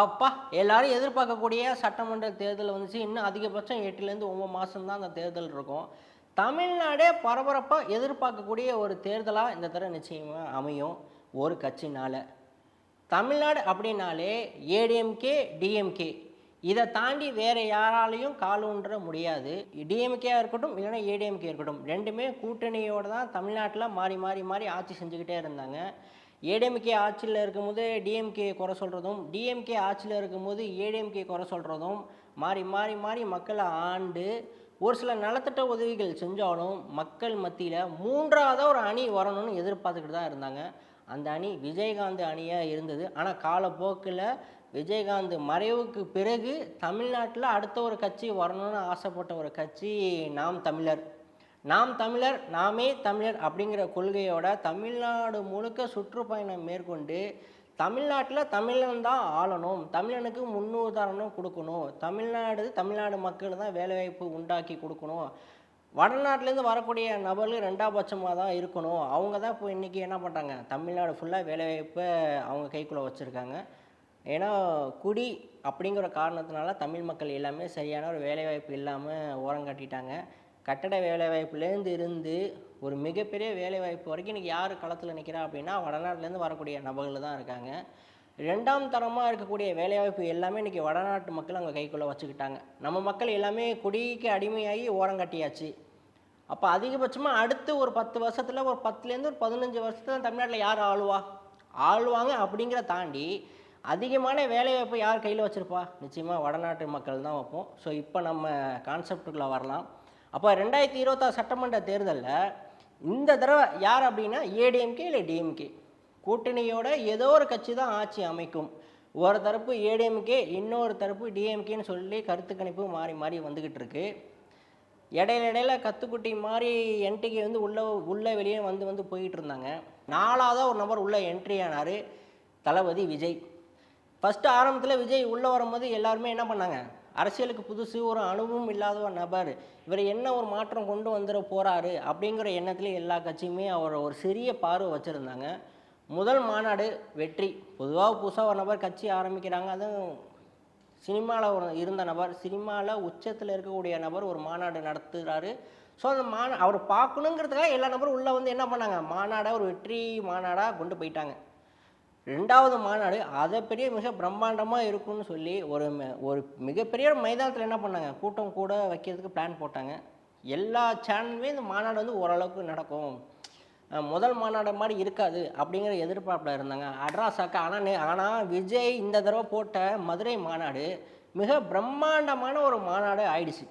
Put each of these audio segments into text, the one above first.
அப்பா எல்லாரும் எதிர்பார்க்கக்கூடிய சட்டமன்ற தேர்தல் வந்துச்சு. இன்னும் அதிகபட்சம் எட்டுலேருந்து ஒம்பது மாதம் தான் அந்த தேர்தல் இருக்கும். தமிழ்நாடே பரபரப்பாக எதிர்பார்க்கக்கூடிய ஒரு தேர்தலாக இந்த தடவை நிச்சயமாக அமையும் ஒரு கட்சினால். தமிழ்நாடு அப்படின்னாலே ஏடிஎம்கே டிஎம்கே. இதை தாண்டி வேறு யாராலையும் கால் முடியாது. டிஎம்கேயாக இருக்கட்டும் இல்லைன்னா ஏடிஎம்கே இருக்கட்டும். ரெண்டுமே கூட்டணியோடு தான் தமிழ்நாட்டில் மாறி மாறி மாறி ஆட்சி செஞ்சுக்கிட்டே இருந்தாங்க. ஏடிஎம்கே ஆட்சியில் இருக்கும்போது டிஎம்கே குறை சொல்கிறதும் டிஎம்கே ஆட்சியில் இருக்கும்போது ஏடிஎம்கே குறை சொல்கிறதும் மாறி மாறி மாறி மக்களை ஆண்டு ஒரு சில நலத்திட்ட உதவிகள் செஞ்சாலும் மக்கள் மத்தியில் மூன்றாவதாக ஒரு அணி வரணும்னு எதிர்பார்த்துக்கிட்டு தான் இருந்தாங்க. அந்த அணி விஜயகாந்த் அணியாக இருந்தது. ஆனால் காலப்போக்கில் விஜயகாந்த் மறைவுக்கு பிறகு தமிழ்நாட்டில் அடுத்த ஒரு கட்சி வரணும்னு ஆசைப்பட்ட ஒரு கட்சி நாம் தமிழர். நாம் தமிழர் நாமே தமிழர் அப்படிங்கிற கொள்கையோட தமிழ்நாடு முழுக்க சுற்றுப்பயணம் மேற்கொண்டு தமிழ்நாட்டில் தமிழன் தான் ஆளணும். தமிழனுக்கு முன்னுதாரணம் கொடுக்கணும். தமிழ்நாடு தமிழ்நாடு மக்கள் தான் வேலைவாய்ப்பு உண்டாக்கி கொடுக்கணும். வடநாட்டிலேருந்து வரக்கூடிய நபர்கள் ரெண்டாம் பட்சமாக தான் இருக்கணும். அவங்க தான் இப்போ இன்றைக்கி என்ன பண்ணுறாங்க தமிழ்நாடு ஃபுல்லாக வேலைவாய்ப்பை அவங்க கைக்குள்ளே வச்சுருக்காங்க. ஏன்னா குடி அப்படிங்கிற காரணத்தினால தமிழ் மக்கள் எல்லாமே சரியான ஒரு வேலைவாய்ப்பு இல்லாமல் ஓரம் கட்டிட்டாங்க. கட்டட வேலைவாய்ப்புலேருந்து இருந்து ஒரு மிகப்பெரிய வேலைவாய்ப்பு வரைக்கும் இன்றைக்கி யார் களத்தில் நிற்கிறா அப்படின்னா வடநாட்டிலேருந்து வரக்கூடிய நபர்கள் தான் இருக்காங்க. ரெண்டாம் தரமாக இருக்கக்கூடிய வேலைவாய்ப்பு எல்லாமே இன்றைக்கி வடநாட்டு மக்கள் அங்கே கைக்குள்ளே வச்சுக்கிட்டாங்க. நம்ம மக்கள் எல்லாமே குடிக்கு அடிமையாகி ஓரம் கட்டியாச்சு. அப்போ அதிகபட்சமாக அடுத்து ஒரு பத்து வருஷத்தில் ஒரு பத்துலேருந்து ஒரு பதினஞ்சு வருஷத்தில் தமிழ்நாட்டில் யார் ஆளுவா? ஆளுவாங்க அப்படிங்கிற தாண்டி அதிகமான வேலைவாய்ப்பு யார் கையில் வச்சுருப்பா? நிச்சயமாக வடநாட்டு மக்கள் தான் வைப்போம். ஸோ இப்போ நம்ம கான்செப்டுக்குள்ளே வரலாம். அப்போ ரெண்டாயிரத்தி இருபத்தாறு சட்டமன்ற தேர்தலில் இந்த தடவை யார் அப்படின்னா ஏடிஎம்கே இல்லை டிஎம்கே. கூட்டணியோட ஏதோ ஒரு கட்சி தான் ஆட்சி அமைக்கும். ஒரு தரப்பு ஏடிஎம்கே இன்னொரு தரப்பு டிஎம்கேன்னு சொல்லி கருத்து கணிப்பு மாறி மாறி வந்துக்கிட்டு இருக்கு. இடையில இடையில கத்துக்குட்டி மாதிரி என்டிகே வந்து உள்ளே உள்ளே வெளியே வந்து வந்து போயிட்டு இருந்தாங்க. நாலாவதாக ஒரு நபர் உள்ளே என்ட்ரி ஆனார் தளபதி விஜய். ஃபஸ்ட்டு ஆரம்பத்தில் விஜய் உள்ளே வரும்போது எல்லாருமே என்ன பண்ணாங்க? அரசியலுக்கு புதுசு ஒரு அனுபவம் இல்லாத ஒரு நபர் இவர் என்ன ஒரு மாற்றம் கொண்டு வந்துட போகிறாரு அப்படிங்கிற எண்ணத்துல எல்லா கட்சியுமே அவர் ஒரு சிறிய பார்வை வச்சுருந்தாங்க. முதல் மாநாடு வெற்றி. பொதுவாக புதுசாக ஒரு நபர் கட்சி ஆரம்பிக்கிறாங்க. அதுவும் சினிமாவில் ஒரு இருந்த நபர் சினிமாவில் உச்சத்தில் இருக்கக்கூடிய நபர் ஒரு மாநாடு நடத்துகிறாரு ஸோ அந்த மாநா அவர் பார்க்கணுங்கிறதுக்காக எல்லா நபரும் உள்ளே வந்து என்ன பண்ணாங்க? மாநாடாக ஒரு வெற்றி மாநாடாக கொண்டு போயிட்டாங்க. ரெண்டாவது மாநாடு அதை பெரிய மிக பிரம்மாண்டமாக இருக்கும்னு சொல்லி ஒரு ஒரு மிகப்பெரிய மைதானத்தில் என்ன பண்ணாங்க? கூட்டம் கூட வைக்கிறதுக்கு பிளான் போட்டாங்க. எல்லா சேனலுமே இந்த மாநாடு வந்து ஓரளவுக்கு நடக்கும். முதல் மாநாடு மாதிரி இருக்காது அப்படிங்கிற எதிர்பார்ப்பில் இருந்தாங்க. அட்ராஸாக்கா ஆனால் ஆனால் விஜய் இந்த தடவை போட்ட மதுரை மாநாடு மிக பிரம்மாண்டமான ஒரு மாநாடு ஆயிடுச்சு.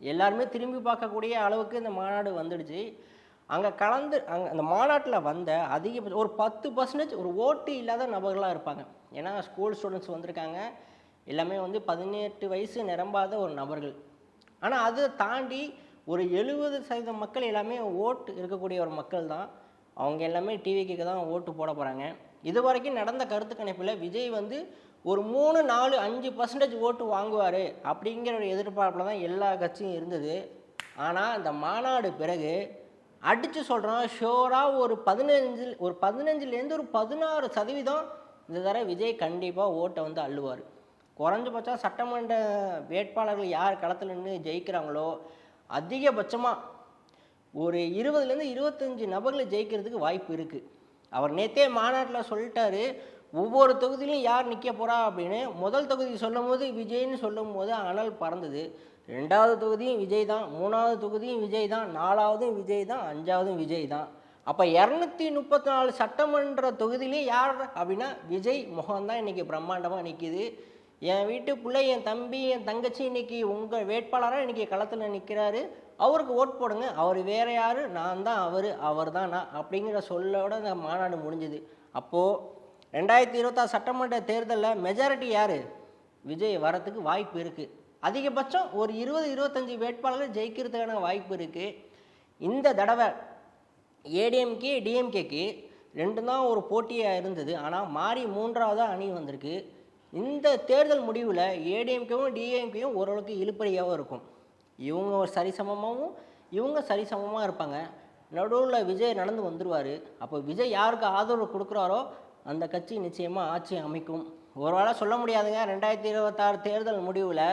எல்லாருமே திரும்பி பார்க்கக்கூடிய அளவுக்கு இந்த மாநாடு வந்துடுச்சு. அங்கே கலந்து அங்கே அந்த மாநாட்டில் வந்த அதிகபட்சம் ஒரு பத்து பர்சன்டேஜ் ஒரு ஓட்டு இல்லாத நபர்களாக இருப்பாங்க. ஏன்னா ஸ்கூல் ஸ்டூடெண்ட்ஸ் வந்திருக்காங்க. எல்லாமே வந்து பதினெட்டு வயசு நிரம்பாத ஒரு நபர்கள். ஆனால் அதை தாண்டி ஒரு எழுபது சதவீதம் மக்கள் எல்லாமே ஓட்டு இருக்கக்கூடிய ஒரு மக்கள் தான். அவங்க எல்லாமே டிவிக்கு தான் ஓட்டு போட போகிறாங்க இது வரைக்கும் நடந்த கருத்து கணிப்பில் விஜய் வந்து ஒரு மூணு நாலு அஞ்சு பர்சன்டேஜ் ஓட்டு வாங்குவார் அப்படிங்கிற ஒரு எதிர்பார்ப்பில் தான் எல்லா கட்சியும் இருந்தது. ஆனால் இந்த மாநாடு பிறகு அடித்து சொல்கிறோம் ஷோராக ஒரு பதினஞ்சு ஒரு பதினஞ்சுலேருந்து ஒரு பதினாறு சதவீதம் இந்த தடவை விஜய் கண்டிப்பாக ஓட்டை வந்து அள்ளுவார். குறைஞ்சபட்சம் சட்டமன்ற வேட்பாளர்கள் யார் களத்தில் நின்று ஜெயிக்கிறாங்களோ அதிகபட்சமாக ஒரு இருபதுலேருந்து இருபத்தஞ்சி நபர்களை ஜெயிக்கிறதுக்கு வாய்ப்பு இருக்குது அவர் நேற்றே மாநாட்டில் சொல்லிட்டாரு ஒவ்வொரு தொகுதியிலும் யார் நிற்க போகிறா அப்படின்னு. முதல் தொகுதி சொல்லும் போது விஜய்னு சொல்லும் போது அனல் பறந்தது. ரெண்டாவது தொகுதியும் விஜய் தான் மூணாவது தொகுதியும் விஜய் தான் நாலாவதும் விஜய் தான் அஞ்சாவதும் விஜய் தான் அப்போ இரநூத்தி முப்பத்தி நாலு சட்டமன்ற தொகுதியிலே யார் அப்படின்னா விஜய் முகம்தான் இன்னைக்கு பிரம்மாண்டமாக நிற்கிது என் வீட்டு பிள்ளை என் தம்பி என் தங்கச்சி இன்னைக்கு உங்கள் வேட்பாளராக இன்னைக்கு களத்தில் நிற்கிறாரு அவருக்கு ஓட் போடுங்க. அவர் வேற யார்? நான் தான் அவர். அவர் தான்? நான் அப்படிங்கிற சொல்லோட இந்த மாநாடு முடிஞ்சுது. அப்போது ரெண்டாயிரத்தி இருபத்தாறு சட்டமன்ற தேர்தலில் மெஜாரிட்டி யார்? விஜய் வரத்துக்கு வாய்ப்பு இருக்குது அதிகபட்சம் ஒரு இருபது இருபத்தஞ்சி வேட்பாளர்கள் ஜெயிக்கிறதுக்கான வாய்ப்பு இருக்குது இந்த தடவை ஏடிஎம்கே டிஎம்கேக்கு ரெண்டு தான் ஒரு போட்டியாக இருந்தது. ஆனால் மாறி மூன்றாவதாக அணி வந்திருக்கு. இந்த தேர்தல் முடிவில் ஏடிஎம்கேவும் டிஎம்கேவும் ஓரளவுக்கு இழுப்பறியாகவும் இருக்கும். இவங்க ஒரு சரிசமமாகவும் இவங்க சரிசமமாக இருப்பாங்க. நடுவில் விஜய் நடந்து வந்துடுவார் அப்போ விஜய் யாருக்கு ஆதரவு கொடுக்குறாரோ அந்த கட்சி நிச்சயமாக ஆட்சி அமைக்கும். ஒரு வேளை சொல்ல முடியாதுங்க. ரெண்டாயிரத்தி இருபத்தாறு தேர்தல் முடிவில்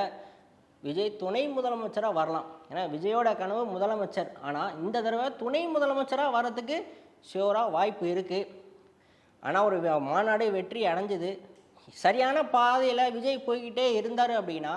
விஜய் துணை முதலமைச்சராக வரலாம். ஏன்னா விஜயோட கனவு முதலமைச்சர். ஆனால் இந்த தடவை துணை முதலமைச்சராக வர்றதுக்கு ஷியோராக வாய்ப்பு இருக்குது ஆனால் ஒரு மாநாடு வெற்றி அடைஞ்சிது. சரியான பாதையில் விஜய் போய்கிட்டே இருந்தார் அப்படின்னா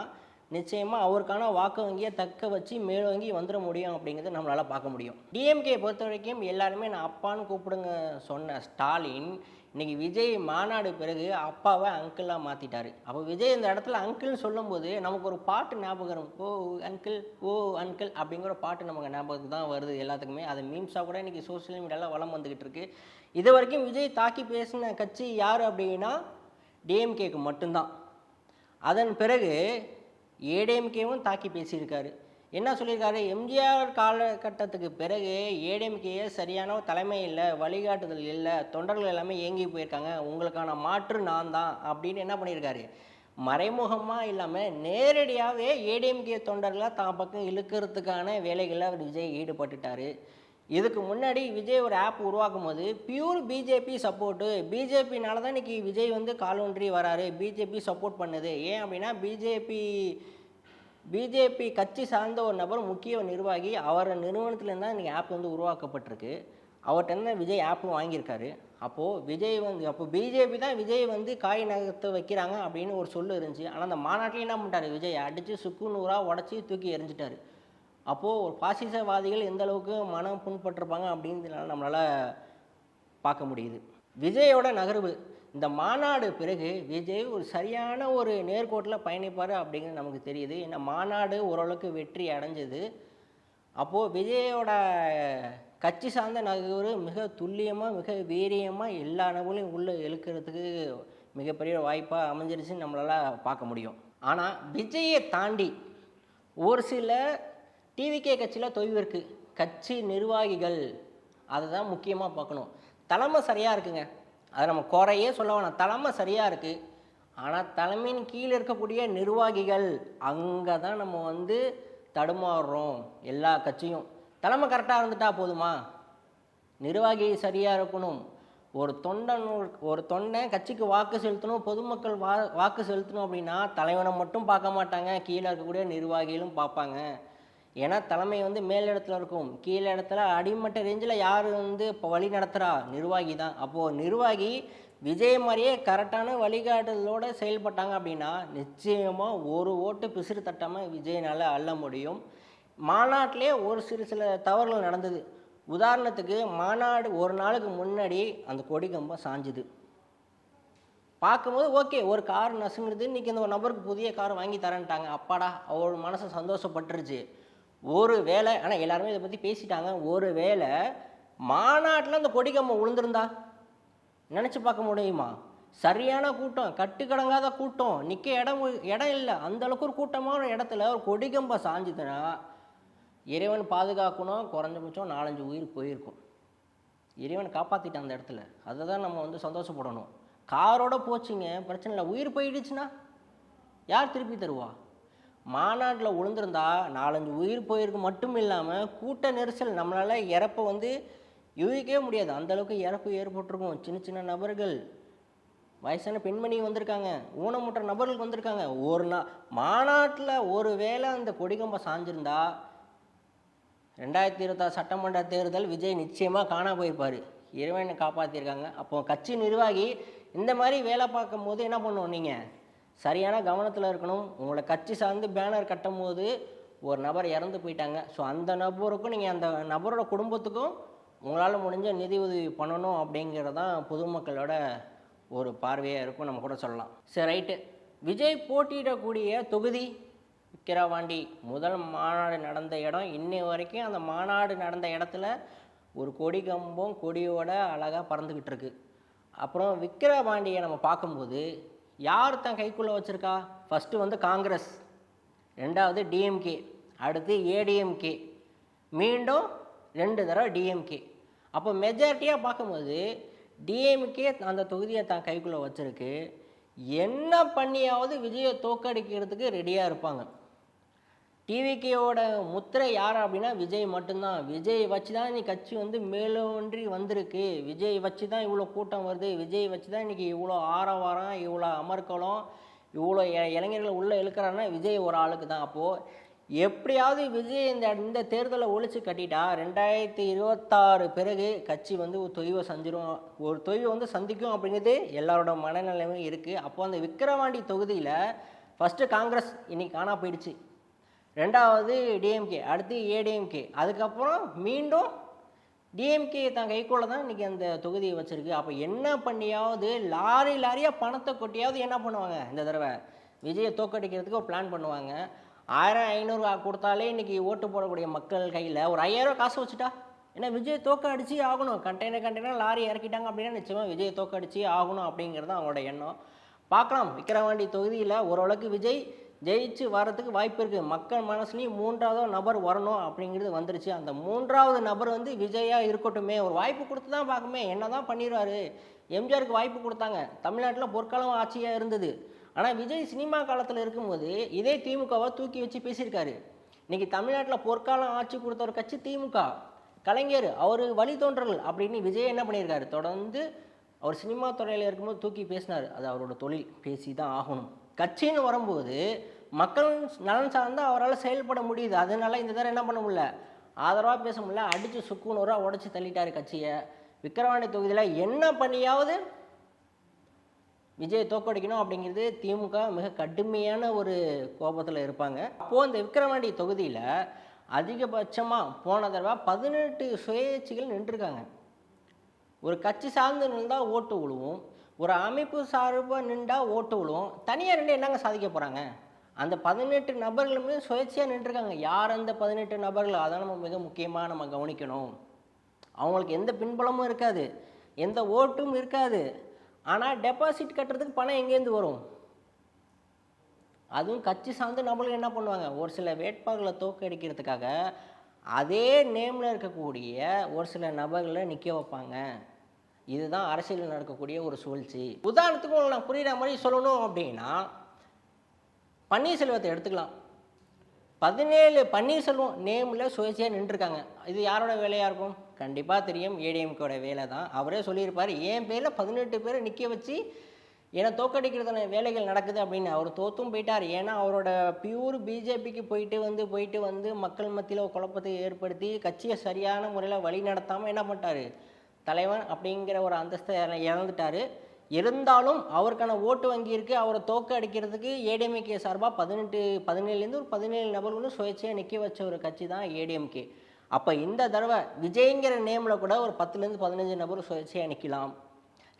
நிச்சயமாக அவருக்கான வாக்கு வங்கியை தக்க வச்சு மேலோங்கி வந்துட முடியும் அப்படிங்கிறது நம்மளால் பார்க்க முடியும். டிஎம்கே பொறுத்த வரைக்கும் எல்லாருமே நான் அப்பான்னு கூப்பிடுங்க சொன்ன ஸ்டாலின் இன்னைக்கு விஜய் மாநாடு பிறகு அப்பாவை அங்கிளாக மாற்றிட்டாரு அப்போ விஜய் இந்த இடத்துல அங்கிள்னு சொல்லும்போது நமக்கு ஒரு பாட்டு ஞாபகம் ஓ அங்கிள் ஓ அங்கிள் அப்படிங்கிற பாட்டு நமக்கு ஞாபகத்துக்கு தான் வருது எல்லாத்துக்குமே. அது மீம்ஸாக கூட இன்னைக்கு சோஷியல் மீடியாவில் வளம் வந்துக்கிட்டு இருக்கு. இது வரைக்கும் விஜய் தாக்கி பேசின கட்சி யார் அப்படின்னா டிஎம்கேக்கு மட்டும்தான். அதன் பிறகு ஏடிஎம்கேவும் தாக்கி பேசியிருக்காரு. என்ன சொல்லியிருக்காரு? எம்ஜிஆர் காலகட்டத்துக்கு பிறகு ஏடிஎம்கேயே சரியான தலைமை இல்லை வழிகாட்டுதல் இல்லை தொண்டர்கள் எல்லாமே ஏங்கி போயிருக்காங்க. உங்களுக்கான மாற்று நான் தான் அப்படின்னு என்ன பண்ணியிருக்காரு? மறைமுகமாக இல்லாமல் நேரடியாகவே ஏடிஎம்கே தொண்டர்களை தான் பக்கம் இழுக்கிறதுக்கான வேலைகளில் அவர் விஜய் ஈடுபட்டுட்டார். இதுக்கு முன்னாடி விஜய் ஒரு ஆப் உருவாக்கும் போது பியூர் பிஜேபி சப்போர்ட்டு. பிஜேபினால தான் இன்றைக்கி விஜய் வந்து காலோன்றி வராரு. பிஜேபி சப்போர்ட் பண்ணுது. ஏன் அப்படின்னா பிஜேபி பிஜேபி கட்சி சார்ந்த ஒரு நபர் முக்கிய நிர்வாகி அவர் நிறுவனத்துலேருந்து தான் இன்றைக்கி ஆப் வந்து உருவாக்கப்பட்டிருக்கு. அவர்கிட்ட விஜய் ஆப்பும் வாங்கியிருக்காரு. அப்போது விஜய் வந்து அப்போ பிஜேபி தான் விஜய் வந்து காய் நகர்த்த வைக்கிறாங்க அப்படின்னு ஒரு சொல்லு இருந்துச்சு. ஆனால் அந்த மாநாட்டில் என்ன பண்ணிட்டாரு விஜய்? அடித்து சுக்கு நூறாக உடச்சி தூக்கி எரிஞ்சிட்டார் அப்போது ஒரு பாசிசவாதிகள் எந்த அளவுக்கு மனம் புண்பட்டிருப்பாங்க அப்படின்றதுனால நம்மளால் பார்க்க முடியுது. விஜயோட நகர்வு. இந்த மாநாடு பிறகு விஜய் ஒரு சரியான ஒரு நேர்கோட்டில் பயணிப்பார் அப்படிங்கிறது நமக்கு தெரியுது. ஏன்னா மாநாடு ஓரளவுக்கு வெற்றி அடைஞ்சது. அப்போது விஜயோட கட்சி சார்ந்த நகர்வு மிக துல்லியமாக மிக வீரியமாக எல்லா நபர்களையும் உள்ளே இழுக்கிறதுக்கு மிகப்பெரிய வாய்ப்பாக அமைஞ்சிருச்சுன்னு நம்மளால் பார்க்க முடியும். ஆனால் விஜயை தாண்டி ஒரு சில டிவிகே கட்சியில் தொய்வு இருக்குது கட்சி நிர்வாகிகள். அதை தான் முக்கியமாக பார்க்கணும். தலைமை சரியாக இருக்குங்க. அதை நம்ம குறையே சொல்ல வேணாம். தலைமை சரியாக இருக்குது ஆனால் தலைமையின் கீழே இருக்கக்கூடிய நிர்வாகிகள் அங்கே தான் நம்ம வந்து தடுமாறுறோம் எல்லா கட்சியும். தலைமை கரெக்டாக இருந்துட்டா போதுமா? நிர்வாகி சரியாக இருக்கணும். ஒரு தொண்டன் ஒரு- தொண்டை கட்சிக்கு வாக்கு செலுத்தணும் பொதுமக்கள் வா வாக்கு செலுத்தணும் அப்படின்னா தலைவனை மட்டும் பார்க்க மாட்டாங்க. கீழே இருக்கக்கூடிய நிர்வாகிகளும் பார்ப்பாங்க. ஏன்னா தலைமை வந்து மேல் இடத்துல இருக்கும். கீழே இடத்துல அடிமட்ட ரேஞ்சில் யார் வந்து இப்போ வழி நடத்துகிறா நிர்வாகி தான். அப்போது நிர்வாகி விஜய் மாதிரியே கரெக்டான வழிகாட்டுதலோடு செயல்பட்டாங்க அப்படின்னா நிச்சயமாக ஒரு ஓட்டு பிசிறு தட்டாமல் விஜயனால் அள்ள முடியும். மாநாட்டிலே ஒரு சிறு சில தவறுகள் நடந்தது. உதாரணத்துக்கு மாநாடு ஒரு நாளுக்கு முன்னாடி அந்த கொடி கம்பம் சாஞ்சுது. பார்க்கும்போது ஓகே ஒரு கார் நசுங்கிறது இன்றைக்கி இந்த ஒரு நபருக்கு புதிய கார் வாங்கி தரேன்ட்டாங்க. அப்பாடா அவரோட மனசு சந்தோஷப்பட்டுருச்சு. ஒரு வேலை ஆனால் எல்லாருமே இதை பற்றி பேசிட்டாங்க. ஒரு வேளை மாநாட்டில் அந்த கொடி கம்பம் விழுந்திருந்தா நினச்சி பார்க்க முடியுமா? சரியான கூட்டம் கட்டுக்கடங்காத கூட்டம் நிற்க இடம் இடம் இல்லை. அந்தளவுக்கு ஒரு கூட்டமான இடத்துல ஒரு கொடிக்கம்பை சாஞ்சுதுன்னா இறைவன் பாதுகாக்கணும் குறைஞ்சபட்சம் நாலஞ்சு உயிர் போயிருக்கும். இறைவன் காப்பாற்றிட்டான் அந்த இடத்துல. அதை தான் நம்ம வந்து சந்தோஷப்படணும். காரோட போச்சுங்க பிரச்சனை இல்லை. உயிர் போயிடுச்சுன்னா யார் திருப்பி தருவா? மாநாட்டில் விழுந்திருந்தா நாலஞ்சு உயிர் போயிருக்கு மட்டும் இல்லாமல் கூட்ட நெரிசல் நம்மளால் இறப்பை வந்து யூகிக்கவே முடியாது. அந்தளவுக்கு இறப்பு ஏற்பட்டிருக்கும். சின்ன சின்ன நபர்கள் வயசான பெண்மணி வந்திருக்காங்க ஊனமுற்ற நபர்கள் வந்திருக்காங்க. ஒரு நா மாநாட்டில் ஒரு வேளை அந்த கொடிகம்பம் சாஞ்சிருந்தா ரெண்டாயிரத்தி இருபத்தாறு சட்டமன்ற தேர்தல் விஜய் நிச்சயமாக காணா போயிருப்பார். இறைவனை காப்பாற்றிருக்காங்க அப்போ கட்சி நிர்வாகி இந்த மாதிரி வேலை பார்க்கும் போது என்ன பண்ணுவோம் நீங்கள் சரியான கவனத்தில் இருக்கணும். உங்களை கட்சி சார்ந்து பேனர் கட்டும் போது ஒரு நபர் இறந்து போயிட்டாங்க. ஸோ அந்த நபருக்கும் நீங்கள் அந்த நபரோட குடும்பத்துக்கும் உங்களால் முடிஞ்ச நிதி உதவி பண்ணணும் அப்படிங்கிறது தான் பொதுமக்களோட ஒரு பார்வையாக இருக்கும். நம்ம கூட சொல்லலாம். சரி ரைட்டு. விஜய் போட்டியிடக்கூடிய தொகுதி விக்கிரவாண்டி. முதல் மாநாடு நடந்த இடம். இன்னை வரைக்கும் அந்த மாநாடு நடந்த இடத்துல ஒரு கொடி கம்பம் கொடியோட அழகாக பறந்துக்கிட்டு இருக்கு. அப்புறம் விக்கிரவாண்டியை நம்ம பார்க்கும்போது யார் தன் கைக்குள்ளே வச்சுருக்கா? ஃபஸ்ட்டு வந்து காங்கிரஸ் ரெண்டாவது டிஎம்கே அடுத்து ஏடிஎம்கே மீண்டும் ரெண்டு தடவை டிஎம்கே அப்போ மெஜாரிட்டியாக பார்க்கும்போது டிஎம்கே அந்த தொகுதியை தான் கைக்குள்ளே வச்சிருக்கு. என்ன பண்ணியாவது விஜயை தோக்கடிக்கிறதுக்கு ரெடியாக இருப்பாங்க. டிவிகேவோட முத்திரை யார் அப்படின்னா விஜய் மட்டும்தான். விஜய் வச்சு தான் இன்னைக்கு கட்சி வந்து மேலோன்றி வந்திருக்கு. விஜய் வச்சு தான் இவ்வளோ கூட்டம் வருது. விஜய் வச்சு தான் இன்றைக்கி இவ்வளோ ஆரவாரம் இவ்வளோ அமர்க்களம் இவ்வளோ இளைஞர்கள் இளைஞர்களை உள்ளே இழுக்கிறான்னா விஜய் ஒரு ஆளுக்கு தான் அப்போது எப்படியாவது விஜய் இந்த இந்த தேர்தலை ஒழிச்சு கட்டிட்டா ரெண்டாயிரத்தி இருபத்தாறு பிறகு கட்சி வந்து ஒரு தொய்வை சந்திரும். ஒரு தொய்வை வந்து சந்திக்கும் அப்படிங்கிறது எல்லாரோட மனநிலைமையும் இருக்குது அப்போது அந்த விக்கிரவாண்டி தொகுதியில் ஃபஸ்ட்டு காங்கிரஸ் இன்றைக்கி காணா போயிடுச்சு. ரெண்டாவது டிஎம்கே அடுத்து ஏடிஎம்கே அதுக்கப்புறம் மீண்டும் டிஎம்கே தான் கைக்குள்ள தான் இன்றைக்கி அந்த தொகுதியை வச்சுருக்கு. அப்போ என்ன பண்ணியாவது லாரி லாரியாக பணத்தை கொட்டியாவது என்ன பண்ணுவாங்க? இந்த தடவை விஜயை தோக்கடிக்கிறதுக்கு ஒரு பிளான் பண்ணுவாங்க. ஆயிரம் ஐநூறு கொடுத்தாலே இன்றைக்கி ஓட்டு போடக்கூடிய மக்கள் கையில் ஒரு ஐயாயிரம் காசு வச்சுட்டா? ஏன்னா விஜய் தோக்க அடிச்சு ஆகணும். கண்டெய்னர் கண்டெய்னர் லாரி இறக்கிட்டாங்க அப்படின்னா நிச்சயமாக விஜய் தோக்க அடிச்சு ஆகணும் அப்படிங்கிறது தான் அவங்களோட எண்ணம். பார்க்கலாம். விக்கிரவாண்டி தொகுதியில் ஓரளவுக்கு விஜய் ஜெயிச்சு வர்றதுக்கு வாய்ப்பு இருக்குது மக்கள் மனசுலேயும் மூன்றாவது நபர் வரணும் அப்படிங்கிறது வந்துருச்சு. அந்த மூன்றாவது நபர் வந்து விஜயாக இருக்கட்டுமே. ஒரு வாய்ப்பு கொடுத்து தான் பார்க்குமே என்ன தான் பண்ணிடுவாரு எம்ஜிஆருக்கு வாய்ப்பு கொடுத்தாங்க. தமிழ்நாட்டில் பொற்காலம் ஆட்சியாக இருந்தது. ஆனால் விஜய் சினிமா காலத்தில் இருக்கும்போது இதே திமுகவை தூக்கி வச்சு பேசியிருக்காரு. இன்னைக்கு தமிழ்நாட்டில் பொற்காலம் ஆட்சி கொடுத்த ஒரு கட்சி திமுக. கலைஞர் அவர் வழித்தோன்றல் அப்படின்னு விஜய் என்ன பண்ணியிருக்காரு? தொடர்ந்து அவர் சினிமா துறையில் இருக்கும்போது தூக்கி பேசினார். அது அவரோட தொழில். பேசி தான் ஆகணும். கட்சின்னு வரும்போது மக்கள் நலன் சார்ந்து அவரால் செயல்பட முடியுது. அதனால இந்த தடவை என்ன பண்ண முடியல? ஆதரவாக பேச முடியல. அடித்து சுக்குநூறாக உடச்சி தள்ளிட்டார் கட்சியை. விக்கிரவாணி தொகுதியில் என்ன பண்ணியாவது விஜய் தோக்கடிக்கணும் அப்படிங்கிறது திமுக மிக கடுமையான ஒரு கோபத்தில் இருப்பாங்க. அப்போது இந்த விக்கிரவாண்டி தொகுதியில் அதிகபட்சமாக போன தடவை பதினெட்டு சுயேட்சிகள் நின்றுருக்காங்க. ஒரு கட்சி சார்ந்து நின்றால் ஓட்டு விழுவும் ஒரு அமைப்பு சார்பாக நின்றா ஓட்டு விழுவோம் தனியாக நின்று என்னங்க சாதிக்க போகிறாங்க அந்த பதினெட்டு நபர்களுமே சுயேட்சையாக நின்றுருக்காங்க. யார் அந்த பதினெட்டு நபர்கள்? அதான் நம்ம மிக முக்கியமாக நம்ம கவனிக்கணும். அவங்களுக்கு எந்த பின்பலமும் இருக்காது. எந்த ஓட்டும் இருக்காது. ஆனால் டெபாசிட் கட்டுறதுக்கு பணம் எங்கேருந்து வரும்? அதுவும் கட்சி சார்ந்து நம்மளுக்கு என்ன பண்ணுவாங்க? ஒரு சில வேட்பாளர்களை தோக்கடிக்கிறதுக்காக அதே நேமில் இருக்கக்கூடிய ஒரு சில நபர்களை நிற்க வைப்பாங்க. இதுதான் அரசியலில் நடக்கக்கூடிய ஒரு சூழ்ச்சி. உதாரணத்துக்கு உங்களுக்கு நான் புரியுற மாதிரி சொல்லணும் அப்படின்னா பன்னீர்செல்வத்தை எடுத்துக்கலாம். பதினேழு பன்னீர்செல்வம் நேமில் சுயேட்சையாக நின்றுருக்காங்க. இது யாரோட வேலையாக இருக்கும்? கண்டிப்பாக தெரியும். ஏடிஎம்கோட வேலை தான். அவரே சொல்லியிருப்பார் என் பேரில் பதினெட்டு பேரை நிற்க வச்சு என்னை தோக்கடிக்கிறதான வேலைகள் நடக்குது அப்படின்னு. அவர் தோத்தும் போயிட்டார். ஏன்னா அவரோட பியூர் பிஜேபிக்கு போயிட்டு வந்து போயிட்டு வந்து மக்கள் மத்தியில் குழப்பத்தை ஏற்படுத்தி கட்சியை சரியான முறையில் வழி நடத்தாமல் என்ன பண்ணிட்டார்? தலைவன் அப்படிங்கிற ஒரு அந்தஸ்தை இழந்துட்டார். இருந்தாலும் அவருக்கான ஓட்டு வங்கி இருக்குது அவரை தோக்க அடிக்கிறதுக்கு ஏடிஎம்கே சார்பாக பதினெட்டு பதினேழுலேருந்து ஒரு பதினேழு நபர்களும் சுயேட்சையாக நிற்க வச்ச ஒரு கட்சி தான் ஏடிஎம்கே. அப்போ இந்த தடவை விஜய்ங்கிற நேமில் கூட ஒரு பத்துலேருந்து பதினஞ்சு நபர் சுயேட்சையாக நிற்கலாம்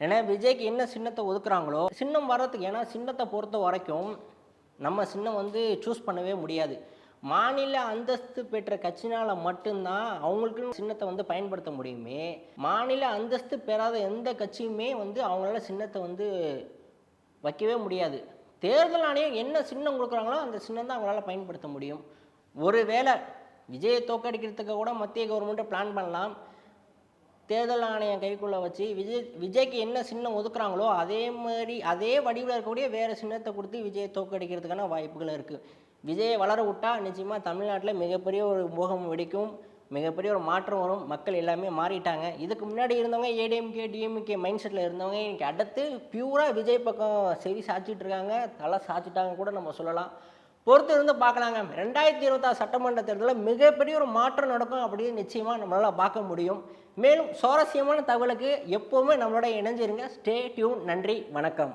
ஏன்னா விஜய்க்கு என்ன சின்னத்தை ஒதுக்குறாங்களோ சின்னம் வர்றதுக்கு ஏன்னா சின்னத்தை பொறுத்த வரைக்கும் நம்ம சின்னம் வந்து சூஸ் பண்ணவே முடியாது. மாநில அந்தஸ்து பெற்ற கட்சினால் மட்டும்தான் அவங்களுக்குன்னு சின்னத்தை வந்து பயன்படுத்த முடியுமே. மாநில அந்தஸ்து பெறாத எந்த கட்சியுமே வந்து அவங்களால சின்னத்தை வந்து வைக்கவே முடியாது. தேர்தல் ஆணையம் என்ன சின்னம் கொடுக்குறாங்களோ அந்த சின்னம் தான் அவங்களால பயன்படுத்த முடியும். ஒருவேளை விஜயை தோக்கடிக்கிறதுக்கு கூட மத்திய கவர்மெண்ட்டை பிளான் பண்ணலாம். தேர்தல் ஆணையம் கைக்குள்ளே வச்சு விஜய் விஜய்க்கு என்ன சின்னம் ஒதுக்குறாங்களோ அதே மாதிரி அதே வடிவில் இருக்கக்கூடிய வேறு சின்னத்தை கொடுத்து விஜயை தோக்கடிக்கிறதுக்கான வாய்ப்புகள் இருக்குது விஜயை வளர விட்டால் நிச்சயமாக தமிழ்நாட்டில் மிகப்பெரிய ஒரு மோகம் வெடிக்கும் மிகப்பெரிய ஒரு மாற்றம் வரும். மக்கள் எல்லாமே மாறிட்டாங்க. இதுக்கு முன்னாடி இருந்தவங்க ஏடிஎம்கே டிஎம்கே மைண்ட் செட்டில் இருந்தவங்க இன்றைக்கி அடுத்து பியூராக விஜய் பக்கம் செவி சாய்ச்சிட்டு இருக்காங்க. தலை சாய்ச்சிட்டாங்க கூட நம்ம சொல்லலாம். பொறுத்து இருந்து பார்க்கலாங்க. ரெண்டாயிரத்தி இருபத்தாறு சட்டமன்ற தேர்தலில் மிகப்பெரிய ஒரு மாற்றம் நடக்கும் அப்படின்னு நிச்சயமாக நம்மளால் பார்க்க முடியும். மேலும் சுவாரஸ்யமான தகவலுக்கு எப்போவுமே நம்மளோட இணைஞ்சிருங்க. ஸ்டே டியூன் நன்றி. வணக்கம்.